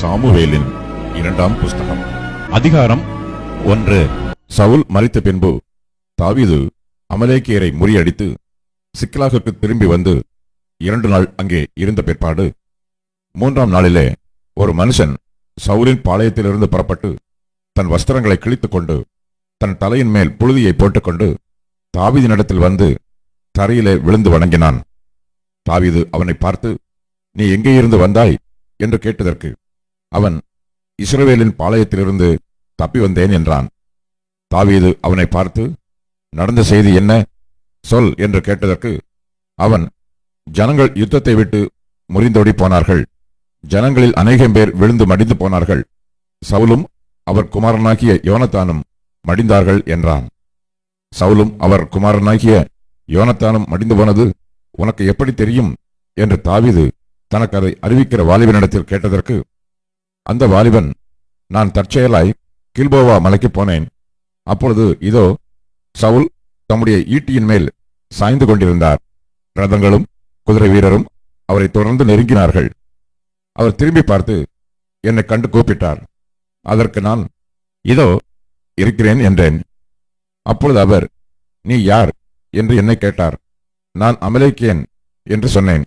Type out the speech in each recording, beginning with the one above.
சாமுவேலின் இரண்டாம் புஸ்தகம். அதிகாரம் ஒன்று. சவுல் மறித்த பின்பு தாவிது அமலேக்கியரை முறியடித்து சிக்கலாகுக்கு திரும்பி வந்து இரண்டு நாள் அங்கே இருந்த பிற்பாடு மூன்றாம் நாளிலே ஒரு மனுஷன் சவுலின் பாளையத்திலிருந்து புறப்பட்டு தன் வஸ்திரங்களை கிழித்துக் கொண்டு தன் தலையின் மேல் புழுதியை போட்டுக்கொண்டு தாவீதினிடத்தில் வந்து தரையிலே விழுந்து வணங்கினான். தாவீது அவனை பார்த்து நீ எங்கே இருந்து வந்தாய்? என்று கேட்டதற்கு அவன் இஸ்ரவேலின் பாளையத்திலிருந்து தப்பி வந்தேன் என்றான். தாவீது அவனை பார்த்து நடந்த செய்தி என்ன? சொல் என்று கேட்டதற்கு அவன் ஜனங்கள் யுத்தத்தை விட்டு முறிந்தோடி போனார்கள். ஜனங்களில் அநேகம் பேர் விழுந்து மடிந்து போனார்கள். சவுலும் அவர் குமாரனாகிய யோனத்தானும் மடிந்தார்கள் என்றான். சவுலும் அவர் குமாரனாகிய யோனத்தானும் மடிந்து போனது உனக்கு எப்படி தெரியும்? என்று தாவீது தனக்கு அதை அறிவிக்கிற வாலிபனிடத்தில் கேட்டதற்கு அந்த வாலிபன் நான் தற்செயலாய் கில்போவா மலைக்கு போனேன். அப்பொழுது இதோ சவுல் தம்முடைய ஈட்டியின் மேல் சாய்ந்து கொண்டிருந்தார். ரதங்களும் குதிரை வீரரும் அவரை தொடர்ந்து நெருங்கினார்கள். அவர் திரும்பி பார்த்து என்னை கண்டு கூப்பிட்டார். அதற்கு நான் இதோ இருக்கிறேன் என்றேன். அப்பொழுது அவர் நீ யார்? என்று என்னை கேட்டார். நான் அமலேக்கியன் என்று சொன்னேன்.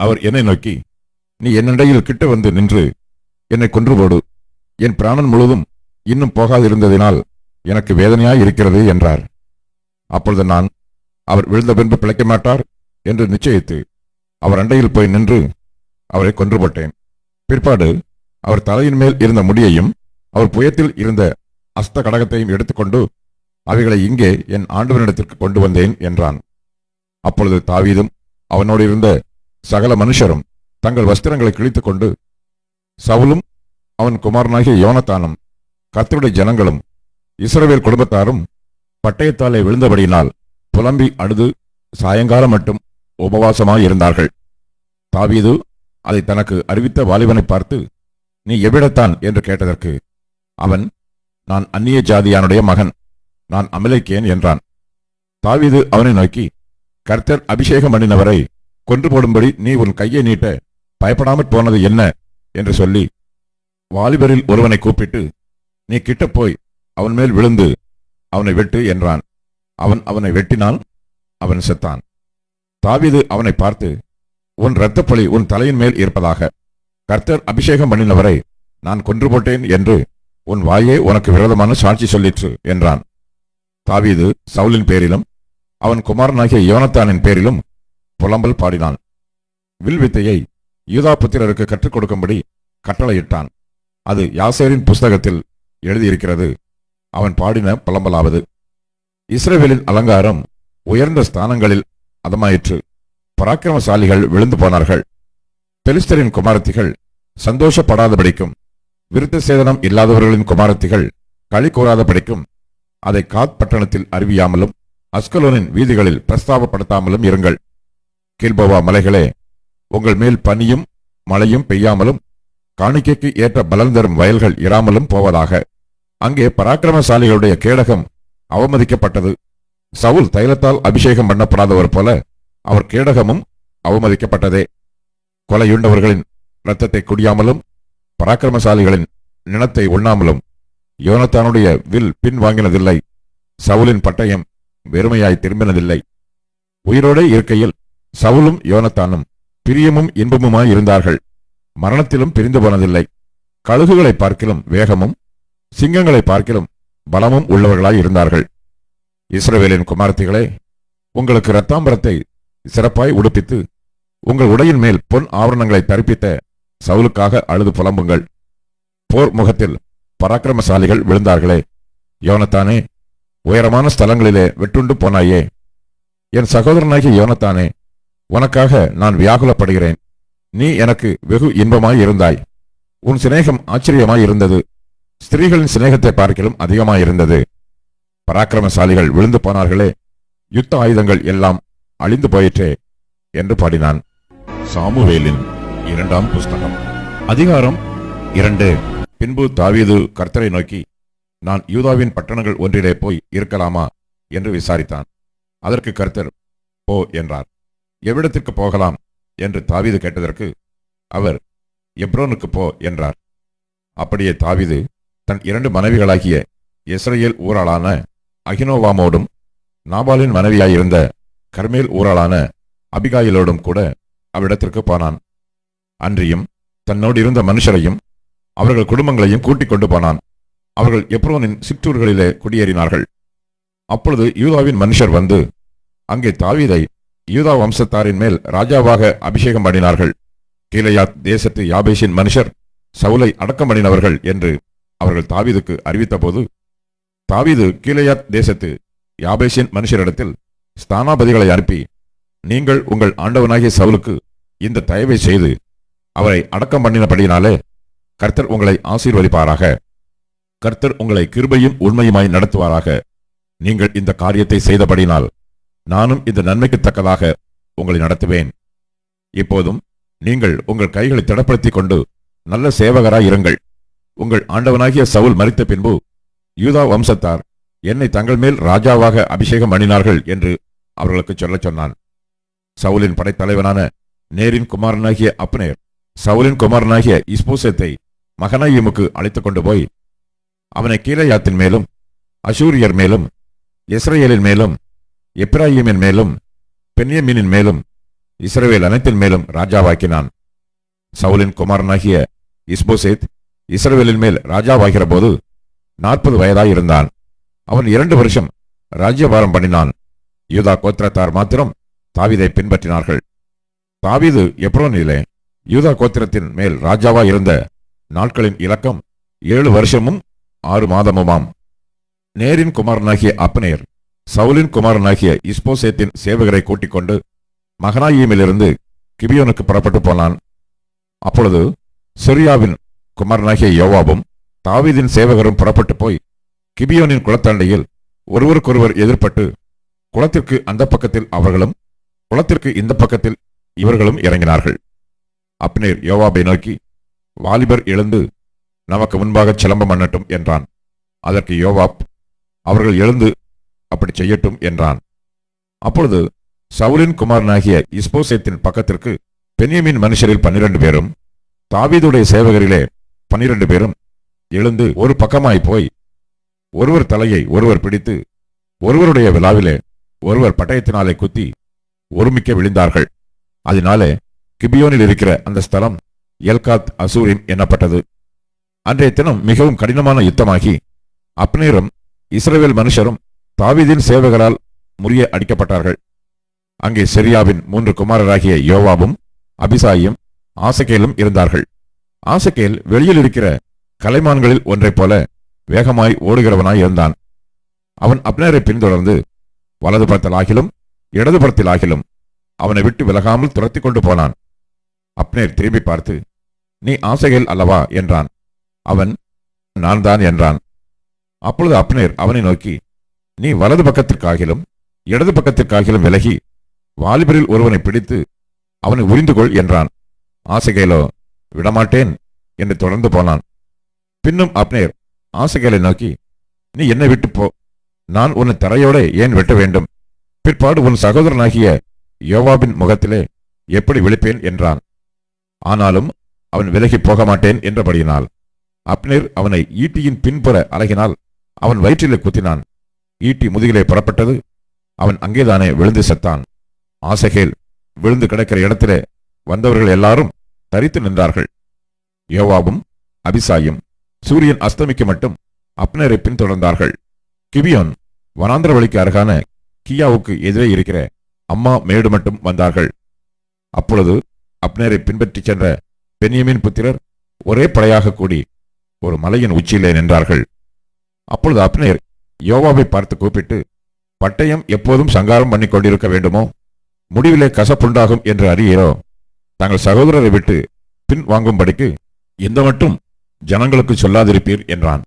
அவர் என்னை நோக்கி நீ என்னிடையில் கிட்ட வந்து நின்று என்னை கொன்று போடு. என் பிராணன் முழுவதும் இன்னும் போகாதிருந்ததினால் எனக்கு வேதனையாய் இருக்கிறது என்றார். அப்பொழுது நான் அவர் விழுந்த பின்பு பிழைக்க மாட்டார்? என்று நிச்சயித்து அவர் அண்டையில் போய் நின்று அவரை கொன்று போட்டேன். பிற்பாடு அவர் தலையின் மேல் இருந்த முடியையும் அவர் புயத்தில் இருந்த அஸ்த கடகத்தையும் எடுத்துக்கொண்டு அவைகளை இங்கே என் ஆண்டவனிடத்திற்கு கொண்டு வந்தேன் என்றான். அப்பொழுது தாவீதும் அவனோடு இருந்த சகல மனுஷரும் தங்கள் வஸ்திரங்களை கிழித்துக் கொண்டு சவுலும் அவன் குமாரனாகிய யோனத்தானும் கத்தருடைய ஜனங்களும் இஸ்ரவேல் குடும்பத்தாரும் பட்டயத்தாலே விழுந்தபடியினால் புலம்பி அழுது சாயங்காலம் மட்டும் உபவாசமாய் இருந்தார்கள் தாவீது அதை தனக்கு அறிவித்த வாலிபனை பார்த்து நீ எவ்விடத்தான் என்று கேட்டதற்கு அவன் நான் அந்நிய ஜாதியானுடைய மகன் நான் அமலைக்கேன் என்றான். தாவீது அவனை நோக்கி கர்த்தர் அபிஷேகம் பண்ணினவரை கொன்று போடும்படி நீ உன் கையை நீட்ட பயப்படாமற் போனது என்ன? என்று சொல்லி வாலிபரில் ஒருவனை கூப்பிட்டு நீ கிட்ட போய் அவன் மேல் விழுந்து அவனை வெட்டு என்றான். அவன் அவனை வெட்டினான் அவன் செத்தான். தாவீது அவனை பார்த்து உன் இரத்தப்பழி உன் தலையின் மேல் இருப்பதாக. கர்த்தர் அபிஷேகம் பண்ணினவரை நான் கொன்று போட்டேன் என்று உன் வாயே உனக்கு விரோதமான சாட்சி சொல்லிற்று என்றான். தாவீது சவுலின் பேரிலும் அவன் குமாரனாகிய யோனத்தானின் பேரிலும் புலம்பல் பாடினான். வில்வித்தையை யூதா புத்திரருக்கு கற்றுக் கொடுக்கும்படி கட்டளையிட்டான். அது யாசேரின் புஸ்தகத்தில் எழுதியிருக்கிறது. அவன் பாடின புலம்பலாவது. இஸ்ரேவேலின் அலங்காரம் உயர்ந்த ஸ்தானங்களில் அதமாயிற்று. பராக்கிரமசாலிகள் விழுந்து போனார்கள். பெலிஸ்தரின் குமாரத்திகள் சந்தோஷப்படாதபடிக்கும் விருத்த சேதனம் இல்லாதவர்களின் குமாரத்திகள் களி கூறாதபடிக்கும் அதை காத் பட்டணத்தில் அறிவியாமலும் அஸ்கலோனின் வீதிகளில் பிரஸ்தாபப்படுத்தாமலும் இருங்கள். கீழ்போவா மலைகளே உங்கள் மேல் பனியும் மழையும் பெய்யாமலும் காணிக்கைக்கு ஏற்ற பலன் தரும் வயல்கள் இராமலும் போவதாக. அங்கே பராக்கிரமசாலிகளுடைய கேடகம் அவமதிக்கப்பட்டது. சவுல் தைலத்தால் அபிஷேகம் பண்ணப்படாதவர் போல அவர் கேடகமும் அவமதிக்கப்பட்டதே. கொலையுண்டவர்களின் இரத்தத்தை குடியாமலும் பராக்கிரமசாலிகளின் நிலத்தை உண்ணாமலும் யோனத்தானுடைய வில் பின் வாங்கினதில்லை. சவுலின் பட்டயம் வெறுமையாய் திரும்பினதில்லை. உயிரோடே இருக்கையில் சவுலும் யோனத்தானும் பிரியமும் இன்பமுமாய் இருந்தார்கள். மரணத்திலும் பிரிந்து போனதில்லை. கழுகுகளை பார்க்கிலும் வேகமும் சிங்கங்களை பார்க்கிலும் பலமும் உள்ளவர்களாய் இருந்தார்கள். இஸ்ரவேலின் குமாரத்திகளே உங்களுக்கு இரத்தாம்பரத்தை சிறப்பாய் உடுப்பித்து உங்கள் உடையின் மேல் பொன் ஆவரணங்களை தரிப்பித்த சவுலுக்காக அழுது புலம்புங்கள். போர் முகத்தில் பராக்கிரமசாலிகள் விழுந்தார்களே. யோனத்தானே உயரமான ஸ்தலங்களிலே வெட்டுண்டு போனாயே. என் சகோதரனாகிய யோனத்தானே உனக்காக நான் வியாகுலப்படுகிறேன். நீ எனக்கு வெகு இன்பமாய் இருந்தாய். உன் சிநேகம் ஆச்சரியமாய் இருந்தது. ஸ்திரீகளின் சிநேகத்தை பார்க்கிலும் அதிகமாயிருந்தது பராக்கிரமசாலிகள் விழுந்து போனார்களே. யுத்த ஆயுதங்கள் எல்லாம் அழிந்து போயிற்றே என்று பாடினான். சாமுவேலின் இரண்டாம் புஸ்தகம். அதிகாரம் இரண்டு. பின்பு தாவீது கர்த்தரை நோக்கி நான் யூதாவின் பட்டணங்கள் ஒன்றிலே போய் இருக்கலாமா? என்று விசாரித்தான். அதற்கு கர்த்தர் போ என்றார். எவ்விடத்திற்கு போகலாம்? என்று தாவீது கேட்டதற்கு அவர் எப்ரோனுக்கு போ என்றார். அப்படியே தாவீது தன் இரண்டு மனைவிகளாகிய இஸ்ரேல் ஊராளான அகினோவாமோடும் நாபாலின் மனைவியாயிருந்த கர்மேல் ஊராளான அபிகாயிலோடும் கூட அவ்விடத்திற்கு போனான். அன்றியும் தன்னோடு இருந்த மனுஷரையும் அவர்கள் குடும்பங்களையும் கூட்டிக் கொண்டு போனான். அவர்கள் எப்ரோனின் சிற்றூர்களிலே குடியேறினார்கள். அப்பொழுது யூதாவின் மனுஷர் வந்து அங்கே தாவீதை யூதா வம்சத்தாரின் மேல் ராஜாவாக அபிஷேகம் பண்ணினார்கள். கீலேயாத் தேசத்து யாபேஷின் மனுஷர் சவுலை அடக்கம் பண்ணினவர்கள் என்று அவர்கள் தாவீதுக்கு அறிவித்தபோது தாவீது கீழையாத் தேசத்து யாபேஷின் மனுஷரிடத்தில் ஸ்தானாபதிகளை அனுப்பி நீங்கள் உங்கள் ஆண்டவனாகிய சவுலுக்கு இந்த தயவை செய்து அவரை அடக்கம் பண்ணினபடியினாலே கர்த்தர் உங்களை ஆசீர்வதிப்பாராக. கர்த்தர் உங்களை கிருபையும் உண்மையுமாய் நடத்துவாராக. நீங்கள் இந்த காரியத்தை செய்தபடினால் நானும் இந்த நன்மைக்கு தக்கதாக உங்களை நடத்துவேன். இப்போதும் நீங்கள் உங்கள் கைகளை திடப்படுத்திக் கொண்டு நல்ல சேவகராய் இருங்கள். உங்கள் ஆண்டவனாகிய சவுல் மறித்த பின்பு யூதா வம்சத்தார் என்னை தங்கள் மேல் ராஜாவாக அபிஷேகம் பண்ணினார்கள் என்று அவர்களுக்கு சொல்லச் சொன்னான். சவுலின் படைத்தலைவனான நேரின் குமாரனாகிய அப்னேர் சவுலின் குமாரனாகிய இஸ்பூசத்தை மகனாயிமுக்கு அழைத்து கொண்டு போய் அவனை கீழையாத்தின் மேலும் அசூரியர் மேலும் இஸ்ரேலின் மேலும் எப்ராஹிமின் மேலும் பென்யமீனின் மேலும் இஸ்ரவேல் அனைத்தின் மேலும் ராஜாவாக்கினான். சவுலின் குமாரனாகிய இஸ்போசேத் இஸ்ரவேலின் மேல் ராஜாவாகிற போது நாற்பது வயதாயிருந்தான். அவன் இரண்டு வருஷம் ராஜ்யபாரம் பண்ணினான். யூதா கோத்திரத்தார் மாத்திரம் தாவிதை பின்பற்றினார்கள். தாவீது எப்ரோனிலே யூதா கோத்திரத்தின் மேல் ராஜாவா இருந்த நாட்களின் இலக்கம் ஏழு வருஷமும் ஆறு மாதமுமாம். நேரின் குமாரனாகிய அப்னேர் சவுலின் குமாரனாகிய இஸ்போசேத்தின் சேவகரை கூட்டிக் கொண்டு மகனாயிமிலிருந்து கிபியோனுக்கு புறப்பட்டு போனான். அப்பொழுது சிரியாவின் குமாரனாகிய யோவாபும் தாவீதின் சேவகரும் புறப்பட்டு போய் கிபியோனின் குளத்தண்டையில் ஒருவருக்கொருவர் எதிர்ப்பட்டு குளத்திற்கு அந்த பக்கத்தில் அவர்களும் குளத்திற்கு இந்த பக்கத்தில் இவர்களும் இறங்கினார்கள். அப்னேர் யோவாபை நோக்கி வாலிபர் எழுந்து நமக்கு முன்பாக சிலம்பம் பண்ணட்டும் என்றான். அதற்கு யோவாப் அவர்கள் எழுந்து அப்படி செய்யட்டும் என்றான். அப்பொழுது சவுலின் குமாரனாகிய இஸ்போசேத்தின் பக்கத்திற்கு பெனியமின் மனுஷரில் பன்னிரண்டு பேரும் தாவீதுடைய சேவகரிலே பன்னிரண்டு பேரும் எழுந்து ஒரு பக்கமாய் போய் ஒருவர் தலையை ஒருவர் பிடித்து ஒருவருடைய விழாவிலே ஒருவர் பட்டயத்தினாலே குத்தி ஒருமிக்க விழுந்தார்கள். அதனாலே கிபியோனில் இருக்கிற அந்த ஸ்தலம் எல்காத் அசூரின் எண்ணப்பட்டது அன்றைய தினம் மிகவும் கடினமான யுத்தமாகி அப்னேரும் இஸ்ரேல் மனுஷரும் தாவிதின் சேவைகளால் முறிய அடிக்கப்பட்டார்கள். அங்கே செரியாவின் மூன்று குமாரராகிய யோவாவும் அபிசாயும் ஆசகேலும் இருந்தார்கள். ஆசகேல் வெளியில் இருக்கிற கலைமான்களில் ஒன்றைப் போல வேகமாய் ஓடுகிறவனாய் இருந்தான். அவன் அப்னேரை பின்தொடர்ந்து வலது புறத்திலாகிலும் இடது புறத்திலாகிலும் அவனை விட்டு விலகாமல் துரத்தி கொண்டு போனான். அப்னேர் திரும்பி பார்த்து நீ ஆசைகள் அல்லவா? என்றான். அவன் நான் தான் என்றான். அப்பொழுது அப்னேர் அவனை நோக்கி நீ வலது பக்கத்திற்காகிலும் இடது பக்கத்திற்காகிலும் விலகி வாலிபரில் ஒருவனை பிடித்து அவனை உரிந்து கொள் என்றான். ஆசைகேலோ விடமாட்டேன் என்று தொடர்ந்து போனான். பின்னும் அப்னேர் ஆசகேலை நோக்கி நீ என்னை விட்டு போ நான் உன்னை தரையோட ஏன் வெட்ட வேண்டும்? பிற்பாடு உன் சகோதரனாகிய யோவாபின் முகத்திலே எப்படி விழிப்பேன்? என்றான். ஆனாலும் அவன் விலகி போக மாட்டேன் என்றபடியினால். அப்னேர் அவனை ஈட்டியின் பின்புற அலகினால் அவன் வயிற்றிலே குத்தினான். ஈட்டி முதுகிலே புறப்பட்டது. அவன் அங்கேதானே விழுந்து செத்தான். ஆசகேல் விழுந்து கிடக்கிற இடத்திலே வந்தவர்கள் எல்லாரும் தரித்து நின்றார்கள். யோவாவும் அபிசாயும் சூரியன் அஸ்தமிக்க மட்டும் அப்னரை பின்தொடர்ந்தார்கள். கிபியோன் வனாந்திர வழிக்கு அருகான கியாவுக்கு எதிரே இருக்கிற அம்மா மேடு மட்டும் வந்தார்கள். அப்பொழுது அப்னரை பின்பற்றிச் சென்ற பென்யமின் புத்திரர் ஒரே படையாக கூடி ஒரு மலையின் உச்சியிலே நின்றார்கள். அப்பொழுது அப்னேர் யோவாவை பார்த்து கூப்பிட்டு பட்டயம் எப்போதும் சங்காரம் பண்ணிக் கொண்டிருக்க வேண்டுமோ? முடிவிலே கசப்புண்டாகும் என்று அறியீரோ தங்கள் சகோதரரை விட்டு பின் வாங்கும்படிக்கு இந்த மட்டும் ஜனங்களுக்கு சொல்லாதிருப்பீர்? என்றான்.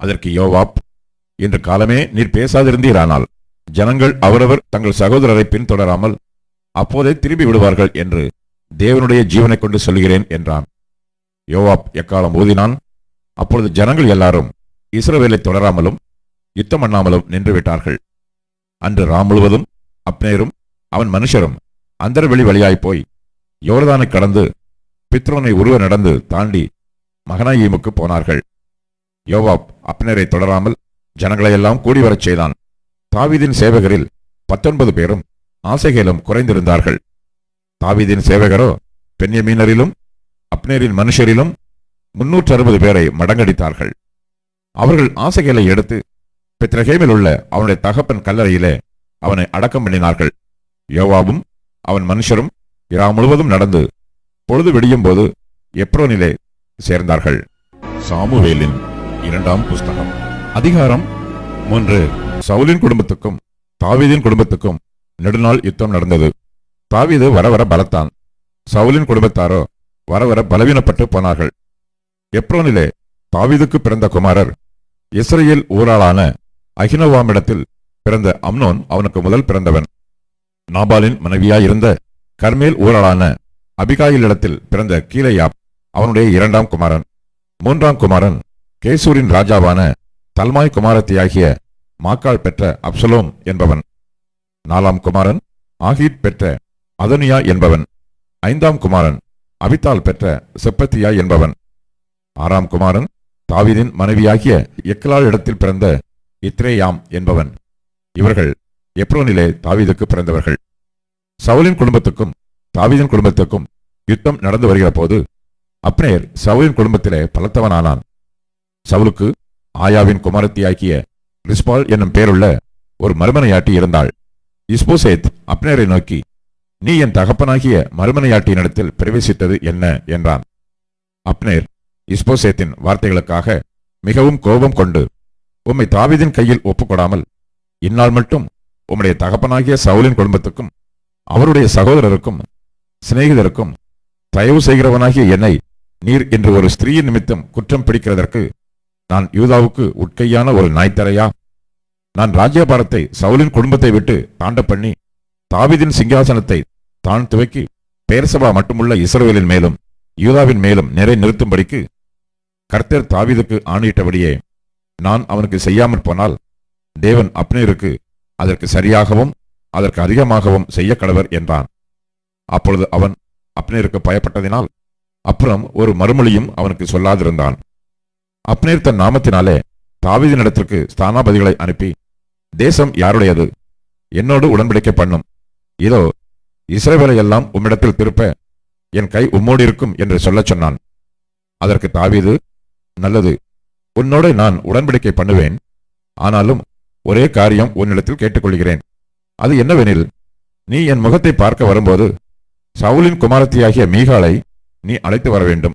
அதற்கு யோவாப் இன்று காலமே நீர் பேசாதிருந்தீரானால் ஜனங்கள் அவரவர் தங்கள் சகோதரரை பின்தொடராமல் அப்போதே திரும்பி விடுவார்கள் என்று தேவனுடைய ஜீவனைக் கொண்டு சொல்கிறேன் என்றான். யோவாப் எக்காலம் ஊதினான்? அப்பொழுது ஜனங்கள் எல்லாரும் இஸ்ரவேலை தொடராமலும் யுத்தம் பண்ணாமலும் நின்று விட்டார்கள். அன்று ராம் முழுவதும் அப்னேரும் அவன் மனுஷரும் அந்தர்வெளி வழியாய் போய் யோர்தானை கடந்து பித்ரோனை உருவ நடந்து தாண்டி மகனாயீமுக்கு போனார்கள். யோவாப் அப்னரை தொடராமல் ஜனங்களையெல்லாம் கூடி வரச் செய்தான். தாவிதின் சேவகரில் பத்தொன்பது பேரும் ஆசைகளும் குறைந்திருந்தார்கள். தாவிதின் சேவகரோ பெண்யமீனரிலும் அப்னேரின் மனுஷரிலும் முன்னூற்று அறுபது பேரை மடங்கடித்தார்கள். அவர்கள் ஆசைகளை எடுத்து பெத்ரஹேமில் உள்ள அவனுடைய தகப்பன் கல்லறையிலே அவனை அடக்கம் பண்ணினார்கள். யோவாவும் அவன் மனுஷரும் இரா முழுவதும் நடந்து பொழுது விடியும் போது எப்ரோனிலே சேர்ந்தார்கள். சாமுவேலின் இரண்டாம் புஸ்தகம். அதிகாரம் மூன்று. சவுலின் குடும்பத்துக்கும் தாவீதின் குடும்பத்துக்கும் நெடுநாள் யுத்தம் நடந்தது. தாவீது வர வர பலத்தான். சவுலின் குடும்பத்தாரோ வர வர பலவீனப்பட்டு போனார்கள். எப்ரோனிலே தாவீதுக்கு பிறந்த குமாரர் இஸ்ரேல் ஊராளான அகினோவாமிடத்தில் பிறந்த அம்னோன் அவனுக்கு முதல் பிறந்தவன். நாபாலின் மனைவியாயிருந்த கர்மேல் ஊராளான அபிகாயிலிடத்தில் பிறந்த கீழையாப் அவனுடைய இரண்டாம் குமாரன். மூன்றாம் குமாரன் கேசூரின் ராஜாவான தல்மாய் குமாரத்தியாகிய மாக்காள் பெற்ற அப்சலோம் என்பவன். நாலாம் குமாரன் ஆகீத் பெற்ற அதனியா என்பவன் ஐந்தாம் குமாரன் அபித்தால் பெற்ற செப்பத்தியா என்பவன். ஆறாம் குமாரன் தாவீதின் மனைவியாகிய எக்கலால் இடத்தில் பிறந்த இத்ரேயாம் என்பவன். இவர்கள் எப்ரோனிலே தாவீதுக்கு பிறந்தவர்கள். சவுலின் குடும்பத்துக்கும் தாவிதின் குடும்பத்துக்கும் யுத்தம் நடந்து வருகிற போது அப்னேர் சவுலின் குடும்பத்திலே பலத்தவனானான். சவுலுக்கு ஆயாவின் குமாரத்தியாக்கிய ரிஸ்பால் என்னும் பெயருள்ள ஒரு மறுமனையாட்டி இருந்தாள். இஸ்போசேத் அப்னேரை நோக்கி நீ என் தகப்பனாகிய மறுமனையாட்டியினிடத்தில் பிரவேசித்தது என்ன? என்றான். அப்னேர் இஸ்போசேத்தின் வார்த்தைகளுக்காக மிகவும் கோபம் கொண்டு உம்மை தாவீதின் கையில் ஒப்புக்கொடாமல் இந்நாள் மட்டும் உம்முடைய தகப்பனாகிய சவுலின் குடும்பத்துக்கும் அவருடைய சகோதரருக்கும் சிநேகிதருக்கும் தயவு செய்கிறவனாகிய என்னை நீர் என்று ஒரு ஸ்திரீயின் நிமித்தம் குற்றம் பிடிக்கிறதற்கு நான் யூதாவுக்கு உட்கையான ஒரு நாய்த்தரையா? நான் ராஜ்யபாரத்தை சவுலின் குடும்பத்தை விட்டு தாண்ட பண்ணி தாவிதின் சிங்காசனத்தை தான் துவக்கி பேரசபா மட்டுமுள்ள இஸ்ரவேலின் மேலும் யூதாவின் மேலும் நிறை நிறுத்தும்படிக்கு கர்த்தர் தாவீதுக்கு ஆணையிட்டபடியே நான் அவனுக்கு செய்யாமற் போனால் தேவன் அப்னேருக்கு அதற்கு சரியாகவும் அதற்கு அதிகமாகவும் செய்ய கடவர் என்றான். அப்பொழுது அவன் அப்னேருக்கு பயப்பட்டதினால் அப்புறம் ஒரு மறுமொழியும் அவனுக்கு சொல்லாதிருந்தான். அப்னேர் தன் நாமத்தினாலே தாவீதினிடத்திற்கு ஸ்தானாபதிகளை அனுப்பி தேசம் யாருடையது? என்னோடு உடன்படிக்கை பண்ணும். இதோ இஸ்ரேவேலை எல்லாம் உம்மிடத்தில் திருப்ப என் கை உம்மோடு இருக்கும் என்று சொல்லச் சொன்னான். அதற்கு தாவீது நல்லது உன்னோட நான் உடன்படிக்கை பண்ணுவேன். ஆனாலும் ஒரே காரியம் உன்னிடத்தில் கேட்டுக்கொள்கிறேன். அது என்னவெனில் நீ என் முகத்தை பார்க்க வரும்போது சவுலின் குமாரத்தியாகிய மீகாலை நீ அழைத்து வர வேண்டும்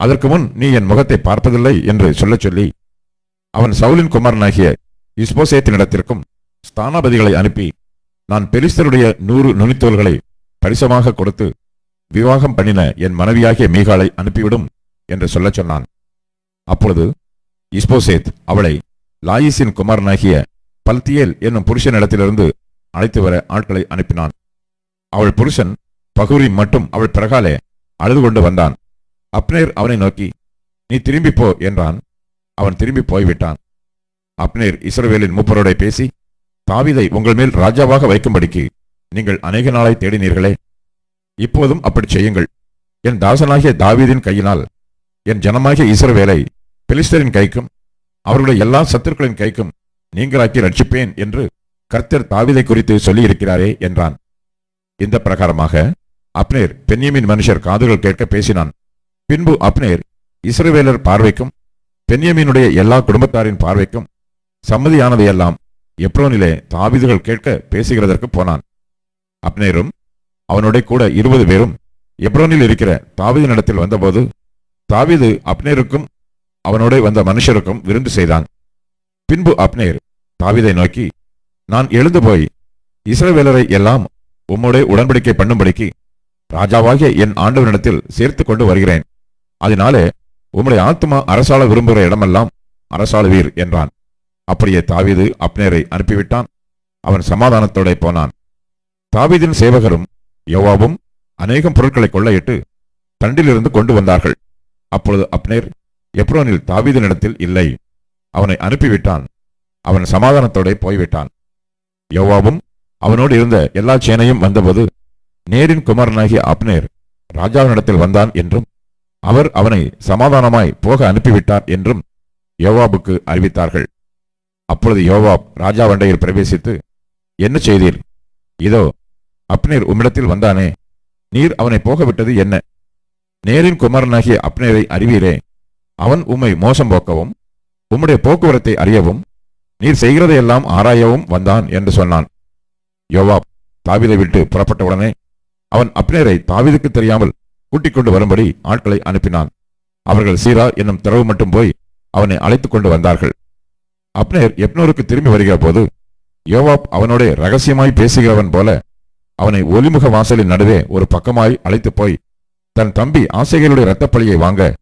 அதற்கு முன் நீ என் முகத்தை பார்ப்பதில்லை என்று சொல்லச் சொல்லி அவன் சவுலின் குமாரனாகிய இஸ்போசேத்தினிடத்திற்கும் ஸ்தானாபதிகளை அனுப்பி நான் பெலிஸ்தருடைய நூறு நுனித்தோல்களை பரிசமாக கொடுத்து விவாகம் பண்ணின என் மனைவியாகிய மீகாலை அனுப்பிவிடும் என்று சொல்லச் சொன்னான். அப்பொழுது இஸ்போசேத் அவளை லாயிஸின் குமாரனாகிய பல்தியேல் என்னும் புருஷனிடத்திலிருந்து அழைத்து வர ஆட்களை அனுப்பினான். அவள் புருஷன் பகுரி மட்டும் அவள் பிறகாலே அழுது கொண்டு வந்தான். அப்னேர் அவனை நோக்கி நீ திரும்பி போ என்றான். அவன் திரும்பி போய்விட்டான். அப்னேர் இஸ்ரவேலின் மூப்பரோட பேசி தாவிதை உங்கள் மேல் ராஜாவாக வைக்கும்படிக்கு நீங்கள் அநேக நாளை தேடினீர்களே. இப்போதும் அப்படி செய்யுங்கள். என் தாசனாகிய தாவீதின் கையினால் என் ஜனமாகிய இஸ்ரவேலை பெலிஸ்தரின் கைக்கும் அவர்களுடைய எல்லா சத்துருக்களின் கைக்கும் நீங்களாக்கி ரட்சிப்பேன் என்று கர்த்தர் தாவிதை குறித்து சொல்லியிருக்கிறாரே என்றான். இந்த பிரகாரமாக அப்னேர் பென்யமின் மனுஷர் காதுகள் கேட்க பேசினான். பின்பு அப்னேர் இஸ்ரவேலர் பார்வைக்கும் பென்யமீனுடைய எல்லா குடும்பத்தாரின் பார்வைக்கும் சம்மதியானதையெல்லாம் எப்ரோனிலே தாவிதுகள் கேட்க பேசுகிறதற்கு போனான். அப்னேரும் அவனுடைய கூட இருபது பேரும் எப்ரோனில் இருக்கிற தாவீதினிடத்தில் வந்தபோது தாவீது அப்னேருக்கும் அவனோட வந்த மனுஷருக்கும் விருந்து செய்தான். பின்பு அப்னேர் தாவீதை நோக்கி நான் எழுந்து போய் இஸ்ரவேலரை எல்லாம் உம்மோட உடன்படிக்கை பண்ணும்படிக்கு ராஜாவாகிய என் ஆண்டவனிடத்தில் சேர்த்து கொண்டு வருகிறேன். அதனாலே உம்முடைய ஆத்மா அரசாள விரும்புகிற இடமெல்லாம் அரசாளுவீர் என்றான். அப்படியே தாவீது அப்னேரை அனுப்பிவிட்டான். அவன் சமாதானத்தோட போனான். தாவீதின் சேவகரும் யோவாவும் அநேகம் பொருட்களை கொள்ளையிட்டு தண்டிலிருந்து கொண்டு வந்தார்கள். அப்பொழுது அப்னேர் எப்ரோனில் தாவீதினிடத்தில் இல்லை. அவனை அனுப்பிவிட்டான். அவன் சமாதானத்தோட போய்விட்டான். யோவாவும் அவனோடு இருந்த எல்லா சேனையும் வந்தபோது நேரின் குமாரனாகிய அப்னேர் ராஜாவினிடத்தில் வந்தான் என்றும் அவர் அவனை சமாதானமாய் போக அனுப்பிவிட்டார் என்றும் யோவாபுக்கு அறிவித்தார்கள். அப்பொழுது யோவாப் ராஜா வண்டையில் பிரவேசித்து என்ன செய்தீர்? இதோ அப்னேர் உம்மிடத்தில் வந்தானே நீர் அவனை போகவிட்டது என்ன? நேரின் குமாரனாகிய அப்னேரை அறிவீரே அவன் உம்மை மோசம் போக்கவும் உம்முடைய போக்குவரத்தை அறியவும் நீர் செய்கிறதையெல்லாம் ஆராயவும் வந்தான் என்று சொன்னான். யோவாப் தாவிதை விட்டு புறப்பட்டவுடனே அவன் அப்னேரை தாவிதுக்கு தெரியாமல் கூட்டிக் கொண்டு வரும்படி ஆட்களை அனுப்பினான். அவர்கள் சீரா என்னும் திறவு மட்டும் போய் அவனை அழைத்துக் கொண்டு வந்தார்கள். அப்னேர் எப்னோருக்கு திரும்பி வருகிற போது யோவாப் அவனோட ரகசியமாய் பேசுகிறவன் போல அவனை ஒலிமுக வாசலின் நடுவே ஒரு பக்கமாய் அழைத்துப் போய் தன் தம்பி ஆசைகளுடைய இரத்தப்பழியை வாங்க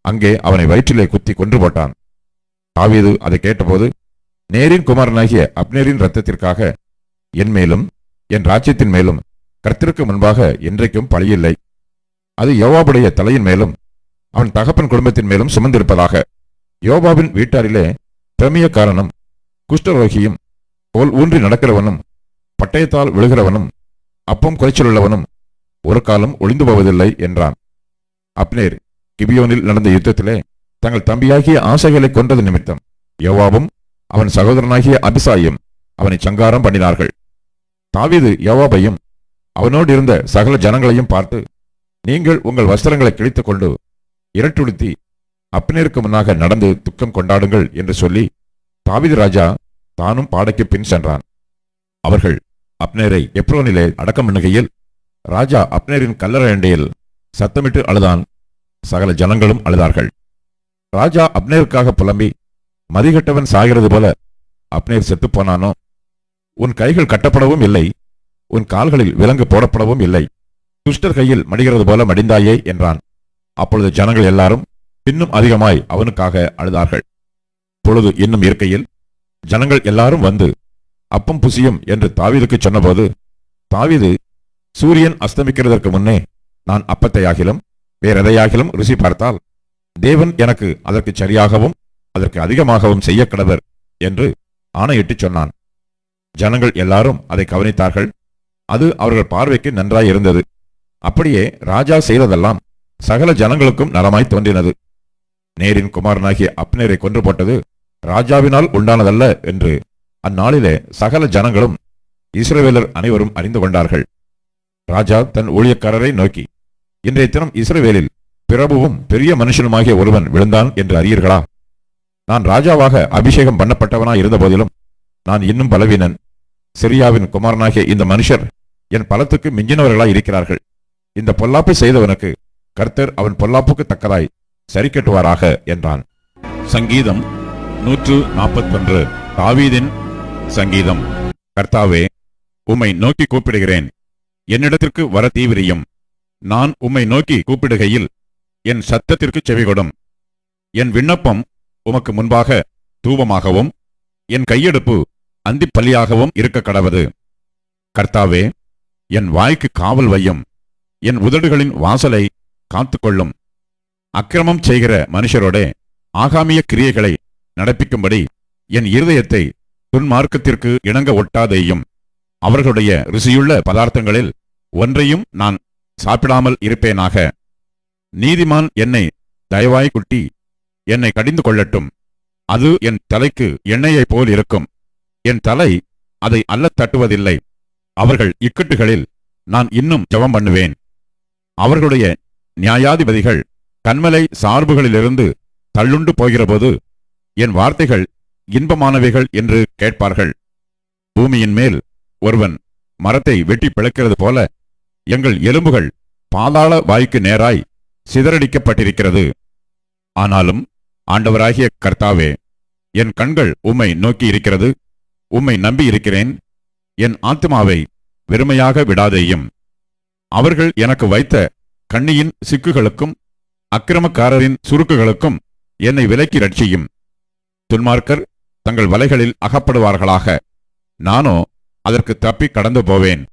அங்கே அவனை வயிற்றிலே குத்தி கொன்று போட்டான். தாவீது அதை கேட்டபோது நேரின் குமாரனாகிய அப்னேரின் இரத்தத்திற்காக என் மேலும் என் ராஜ்யத்தின் மேலும் கர்த்திற்கு முன்பாக என்றைக்கும் பழியில்லை. அது யோவாபுடைய தலையின் மேலும் அவன் தகப்பன் குடும்பத்தின் மேலும் சுமந்திருப்பதாக யோபாவின் வீட்டாரிலே பிரமியக்காரனும் குஷ்டரோகியும் போல் ஊன்றி நடக்கிறவனும் பட்டயத்தால் விழுகிறவனும் அப்பம் குறைச்சலுள்ளவனும் ஒரு காலம் ஒளிந்து போவதில்லை என்றான். அப்னேர் கிபியோனில் நடந்த யுத்தத்திலே தங்கள் தம்பியாகிய ஆசைகளை கொன்றது நிமித்தம் யோவாவும் அவன் சகோதரனாகிய அபிசாயும் அவனை சங்காரம் பண்ணினார்கள். தாவீது யோவாபையும் அவனோடு இருந்த சகல ஜனங்களையும் பார்த்து நீங்கள் உங்கள் வஸ்திரங்களை கிழித்துக் கொண்டு இரட்டுடுத்தி அப்னேருக்கு முன்னாக நடந்து துக்கம் கொண்டாடுங்கள் என்று சொல்லி தாவிது ராஜா தானும் பாடைக்கு பின் சென்றான். அவர்கள் அப்னேரை எப்ரோனிலே அடக்கம் பண்ணுகையில் ராஜா அப்னேரின் கல்லறை அண்டையில் சத்தமிட்டு அழுதான். சகல ஜனங்களும் அழுதார்கள். ராஜா அப்னேருக்காக புலம்பி மதிகட்டவன் சாகிறது போல அப்னேர் செத்துப் போனானோ? உன் கைகள் கட்டப்படவும் இல்லை. உன் கால்களில் விலங்கு போடப்படவும் இல்லை. துஷ்டர் கையில் மடிகிறது போல மடிந்தாயே என்றான். அப்பொழுது ஜனங்கள் எல்லாரும் இன்னும் அதிகமாய் அவனுக்காக அழுதார்கள். பொழுது இன்னும் இருக்கையில் ஜனங்கள் எல்லாரும் வந்து அப்பம் புசியும் என்று தாவீதுக்கு சொன்னபோது தாவீது சூரியன் அஸ்தமிக்கிறதற்கு முன்னே நான் அப்பத்தையாகிலும் வேறெதையாகிலும் ருசி பார்த்தால் தேவன் எனக்கு அதற்கு சரியாகவும் அதற்கு அதிகமாகவும் செய்ய கடவர் என்று ஆணையிட்டு சொன்னான். ஜனங்கள் எல்லாரும் அதை கவனித்தார்கள். அது அவர்கள் பார்வைக்கு நன்றாய் இருந்தது. அப்படியே ராஜா செய்ததெல்லாம் சகல ஜனங்களுக்கும் நலமாய் தோன்றினது. நேரின் குமாரனாகிய அப்னேரை கொன்று போட்டது ராஜாவினால் உண்டானதல்ல என்று. அந்நாளிலே சகல ஜனங்களும் இஸ்ரவேலர் அனைவரும் அறிந்து கொண்டார்கள். ராஜா தன் ஊழியக்காரரை நோக்கி இன்றைய தினம் இஸ்ரவேலில் பிரபுவும் பெரிய மனுஷனுமாகிய ஒருவன் விழுந்தான் என்று அறியீர்களா? நான் ராஜாவாக அபிஷேகம் பண்ணப்பட்டவனாய் இருந்த போதிலும் நான் இன்னும் பலவீனன். சிரியாவின் குமாரனாகிய இந்த மனுஷர் என் பலத்துக்கு மிஞ்சினவர்களாய் இருக்கிறார்கள். இந்த பொல்லாப்பை செய்தவனுக்கு கர்த்தர் அவன் பொல்லாப்புக்கு தக்கதாய். சரி கட்டுவாராக என்றான். சங்கீதம் நூற்று நாற்பத்தொன்று தாவீதின் சங்கீதம். கர்த்தாவே உம்மை நோக்கி கூப்பிடுகிறேன். என்னிடத்திற்கு வர தீவிரியும். நான் உம்மை நோக்கி கூப்பிடுகையில் என் சத்தத்திற்கு செவிகொடும். என் விண்ணப்பம் உமக்கு முன்பாக தூபமாகவும் என் கையெடுப்பு அந்திப்பள்ளியாகவும் இருக்க கடவது கர்த்தாவே என் வாய்க்கு காவல் வையும். என் உதடுகளின் வாசலை காத்துக்கொள்ளும். அக்கிரமம் செய்கிற மனுஷரோடே ஆகாமிய கிரியைகளை நடப்பிக்கும்படி என் இருதயத்தை துன்மார்க்கத்திற்கு இணங்க ஒட்டாதேயும். அவர்களுடைய ருசியுள்ள பதார்த்தங்களில் ஒன்றையும் நான் சாப்பிடாமல் இருப்பேனாக. நீதிமான் என்னை தயவாய் குட்டி என்னை கடிந்து கொள்ளட்டும். அது என் தலைக்கு எண்ணெயைப் போல் இருக்கும். என் தலை அதை அல்லத் தட்டுவதில்லை. அவர்கள் இக்கட்டுகளில் நான் இன்னும் ஜெபம் பண்ணுவேன். அவர்களுடைய நியாயாதிபதிகள் கண்மலை சார்புகளிலிருந்து தள்ளுண்டு போகிறபோது என் வார்த்தைகள் இன்பமானவைகள் என்று கேட்பார்கள். பூமியின் மேல் ஒருவன் மரத்தை வெட்டி பிளக்கிறது போல எங்கள் எலும்புகள் பாதாள வாய்க்கு நேராய் சிதறடிக்கப்பட்டிருக்கிறது. ஆனாலும் ஆண்டவராகிய கர்த்தாவே என் கண்கள் உம்மை நோக்கி இருக்கிறது உம்மை நம்பி இருக்கிறேன் என் ஆத்மாவை வெறுமையாக விடாதேயும். அவர்கள் எனக்கு வைத்த கண்ணியின் சிக்குகளுக்கும் அக்கிரமக்காரரின் சுருக்குகளுக்கும் என்னை விலக்கி ரட்சியும். துன்மார்க்கர் தங்கள் வலைகளில் அகப்படுவார்களாக. நானோ அதற்கு தப்பி கடந்து போவேன்.